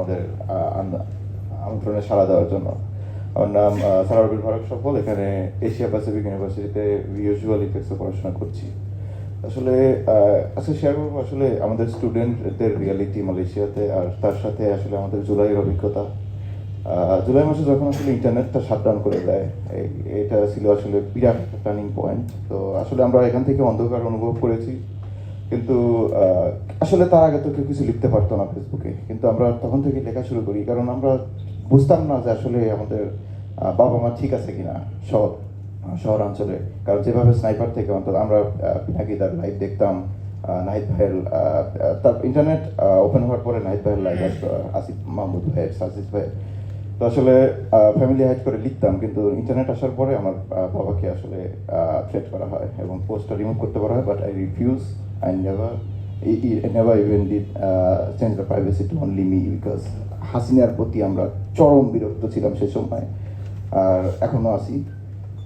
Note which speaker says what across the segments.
Speaker 1: আমাদের আমন্ত্রণে সাড়া দেওয়ার জন্য। আমার নাম সারাবির ফারুক সফল। এখানে এশিয়া প্যাসিফিক ইউনিভার্সিটিতে ভিজুয়াল ইফেক্টসে পড়াশোনা করছি। আসলে আজকে শেয়ার করব। আসলে আমাদের স্টুডেন্টদের রিয়ালিটি মালয়েশিয়াতে, আর তার সাথে আসলে আমাদের জুলাইয়ের অভিজ্ঞতা। জুলাই মাসে যখন আসলে ইন্টারনেটটা শাটডাউন করে দেয় এটা ছিল আসলে বিরাট একটা টার্নিং পয়েন্ট তো আসলে আমরা এখান থেকে অন্ধকার অনুভব করেছি। কিন্তু আসলে তার আগে তো কেউ কিছু লিখতে পারতো না ফেসবুকে কিন্তু আমরা তখন থেকে লেখা শুরু করি, কারণ আমরা বুঝতাম না যে আসলে আমাদের বাবা মা ঠিক আছে কিনা শহর শহরাঞ্চলে। কারণ যেভাবে স্নাইপার থেকে অন্তত আমরা পিনাকিদার লাইভ দেখতাম নাহিদ ভাইয়ের তার ইন্টারনেট ওপেন হওয়ার পরে নাহিদ ভাইয়ের লাইভ আসতো, আসিফ মাহমুদ ভাইয়ের সাজিদ ভাইয়ের। তো আসলে ফ্যামিলি হাইড করে লিখতাম, কিন্তু ইন্টারনেট আসার পরে আমার বাবাকে আসলে থ্রেট করা হয় এবং পোস্টটা রিমুভ করতে বলা হয় but I refuse I never never even did change the privacy to only me because হাসিনার প্রতি আমরা চরম বিরক্ত ছিলাম সে সময়। আর এখনও আছি।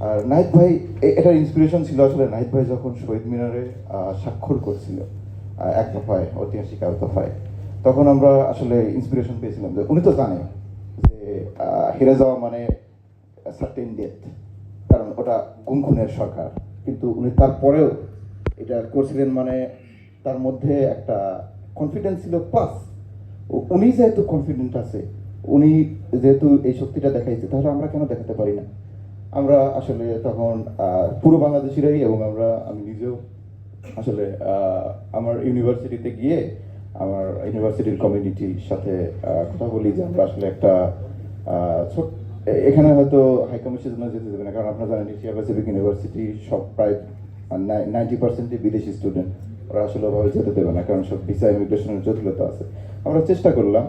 Speaker 1: আর নাহিদ ভাই এটার ইন্সপিরেশন ছিল আসলে নাহিদ ভাই যখন শহীদ মিনারে স্বাক্ষর করছিল এক দফায়, ঐতিহাসিক এক দফায়, তখন আমরা আসলে ইন্সপিরেশন পেয়েছিলাম যে উনি তো জানে যে হেরে যাওয়া মানে সার্টেন ডেথ কারণ ওটা গুম খুনের সরকার। কিন্তু উনি তারপরেও এটা করছিলেন মানে তার মধ্যে একটা কনফিডেন্স ছিল প্লাস উনি যেহেতু কনফিডেন্ট আছে, উনি যেহেতু এই শক্তিটা দেখাইছে, তাহলে আমরা কেন দেখাতে পারি না? আমরা আসলে তখন পুরো বাংলাদেশিরাই এবং আমরা, আমি নিজেও আসলে আমার ইউনিভার্সিটিতে গিয়ে আমার ইউনিভার্সিটির কমিউনিটির সাথে কথা বলি যে আমরা আসলে একটা এখানে হয়তো হাই কমিশনের জন্য যেতে দেবে না, কারণ আপনারা জানেন এশিয়া প্যাসিফিক ইউনিভার্সিটি সব প্রায় নাইনটি পার্সেন্টই বিদেশি স্টুডেন্ট ওরা আসলে ওভাবে যেতে দেবে না কারণ সব ভিসা ইমিগ্রেশনের জটিলতা আছে। আমরা চেষ্টা করলাম।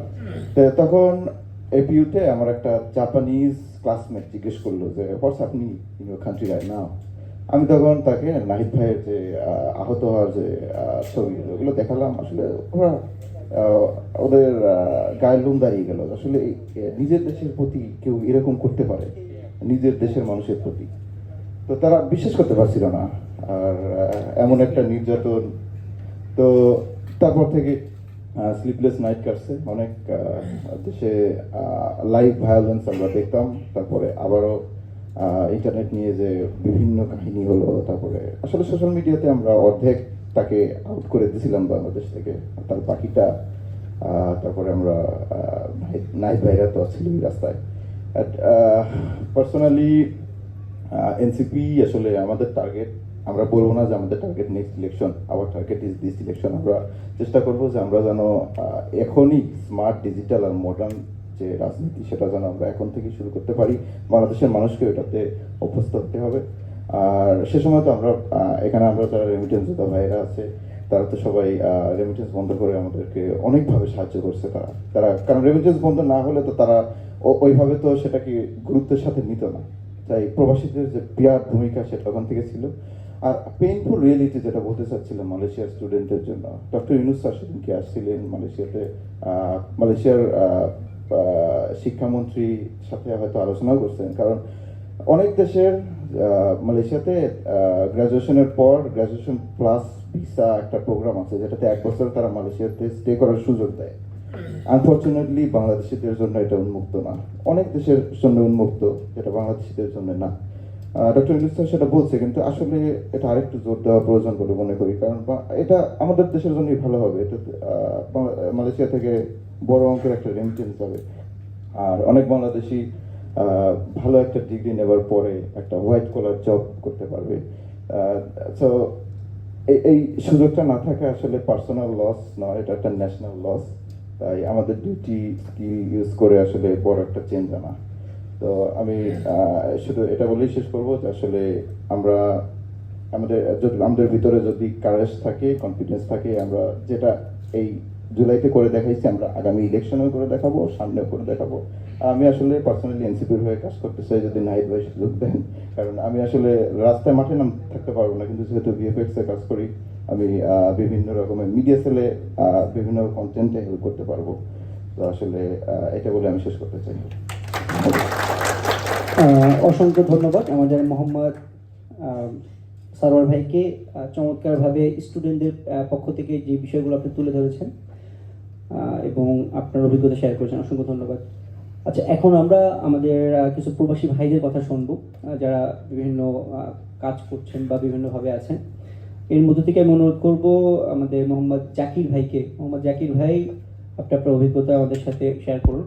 Speaker 1: তখন এপিউতে আমার একটা জাপানিজ ক্লাসমেট জিজ্ঞেস করল যে হোয়াটস আপনি কান্ট্রি রাইট নাও আমি তখন তাকে নাহিদ ভাইয়ের যে আহ, আহত হওয়ার যে ছবি ওগুলো দেখালাম। আসলে ওরা ওদের গায়ের লোম দাঁড়িয়ে গেল। আসলে নিজের দেশের প্রতি কেউ এরকম করতে পারে নিজের দেশের মানুষের প্রতি। তো তারা বিশ্বাস করতে পারছিল না। আর এমন একটা নির্যাতন। তো তারপর থেকে স্লিপলেস নাইট কাটছে। অনেক দেশে লাইভ ভায়োলেন্স আমরা দেখতাম। তারপরে আবারও ইন্টারনেট নিয়ে যে বিভিন্ন কাহিনী হলো, তারপরে আসলে সোশ্যাল মিডিয়াতে আমরা অর্ধেক তাকে আউট করে দিয়েছিলাম বাংলাদেশ থেকে। তার বাকিটা তারপরে আমরা নাইট ভাইরা তো ছিলই রাস্তায়। পার্সোনালি এনসিপি আসলে আমাদের টার্গেট আমরা বলব না যে আমাদের target next election our target is this election আমরা চেষ্টা করব যে আমরা যেন এখনই স্মার্ট ডিজিটাল আর মডার্ন যে রাজনীতি, সেটা যেন আমরা এখন থেকে শুরু করতে পারি। বাংলাদেশের মানুষকে এটাতে অভ্যস্ত হতে হবে। আর সে সময় তো আমরা এখানে আমরা যারা রেমিটেন্স যোদ্ধা ভাইয়েরা আছে, তারা তো সবাই রেমিটেন্স বন্ধ করে আমাদেরকে অনেকভাবে সাহায্য করছে তারা। তারা, কারণ রেমিটেন্স বন্ধ না হলে তো তারা ওইভাবে তো সেটাকে গুরুত্বের সাথে নিত না। তাই প্রবাসীদের যে বিরাট ভূমিকা সেটা ওখান থেকে ছিল। আর পেইনফুল রিয়েলিটি যেটা বলতে চাচ্ছিলাম মালয়েশিয়ার স্টুডেন্টের জন্য। ডক্টর ইউনুস স্যার সেদিনকে আসছিলেন মালয়েশিয়াতে। মালয়েশিয়ার শিক্ষামন্ত্রী সাথে হয়তো আলোচনাও করছেন। কারণ অনেক দেশের মালয়েশিয়াতে গ্রাজুয়েশনের পর গ্রাজুয়েশন প্লাস ভিসা একটা প্রোগ্রাম আছে, যেটাতে এক বছর তারা মালয়েশিয়াতে স্টে করার সুযোগ দেয়। আনফর্চুনেটলি বাংলাদেশিদের জন্য এটা উন্মুক্ত না। অনেক দেশের জন্য উন্মুক্ত, যেটা বাংলাদেশিদের জন্য না। ডক্টর ইউনুস সেটা বলছে, কিন্তু আসলে এটা আরেকটু জোর দেওয়া প্রয়োজন বলে মনে করি, কারণ এটা আমাদের দেশের জন্যই ভালো হবে। এটা মালয়েশিয়া থেকে বড় অঙ্কের একটা রেমিটেন্স যাবে আর অনেক বাংলাদেশি ভালো একটা ডিগ্রি নেবার পরে একটা হোয়াইট কলার জব করতে পারবে। সো এই এই সুযোগটা না থাকা আসলে পার্সোনাল লস নয়, এটা একটা ন্যাশনাল লস তাই আমাদের ডিউটি স্কিল ইউজ করে আসলে বড় একটা চেঞ্জ আনা। তো আমি শুধু এটা বলেই শেষ করব যে আসলে আমরা আমাদের, যদি আমাদের ভিতরে যদি কারেজ থাকে কনফিডেন্স থাকে, আমরা যেটা এই জুলাইতে করে দেখাইছি, আমরা আগামী ইলেকশনেও করে দেখাবো, সামনেও করে দেখাবো। আমি আসলে পার্সোনালি এনসিপির হয়ে কাজ করতে চাই যদি নাইট ভাই সুযোগ দেন, কারণ আমি আসলে রাস্তায় মাঠে নাম থাকতে পারব না, কিন্তু যেহেতু ভিএফএক্স এ কাজ করি, আমি বিভিন্ন রকমের মিডিয়া সেলে বিভিন্ন কন্টেন্টে হেল্প করতে পারব। তো আসলে এটা বলে আমি শেষ করতে চাই।
Speaker 2: অসংখ্য ধন্যবাদ আমাদের মোহাম্মদ সারোয়ার ভাইকে চমৎকারভাবে স্টুডেন্টদের পক্ষ থেকে যে বিষয়গুলো আপনি তুলে ধরেছেন এবং আপনার অভিজ্ঞতা শেয়ার করেছেন, অসংখ্য ধন্যবাদ। আচ্ছা এখন আমরা আমাদের কিছু প্রবাসী ভাইদের কথা শুনব যারা বিভিন্ন কাজ করছেন বা বিভিন্নভাবে আছেন। এর মধ্য থেকে আমি অনুরোধ করব আমাদের মোহাম্মদ জাকির ভাইকে। মোহাম্মদ জাকির ভাই, আপনি আপনার অভিজ্ঞতা আমাদের সাথে শেয়ার করুন।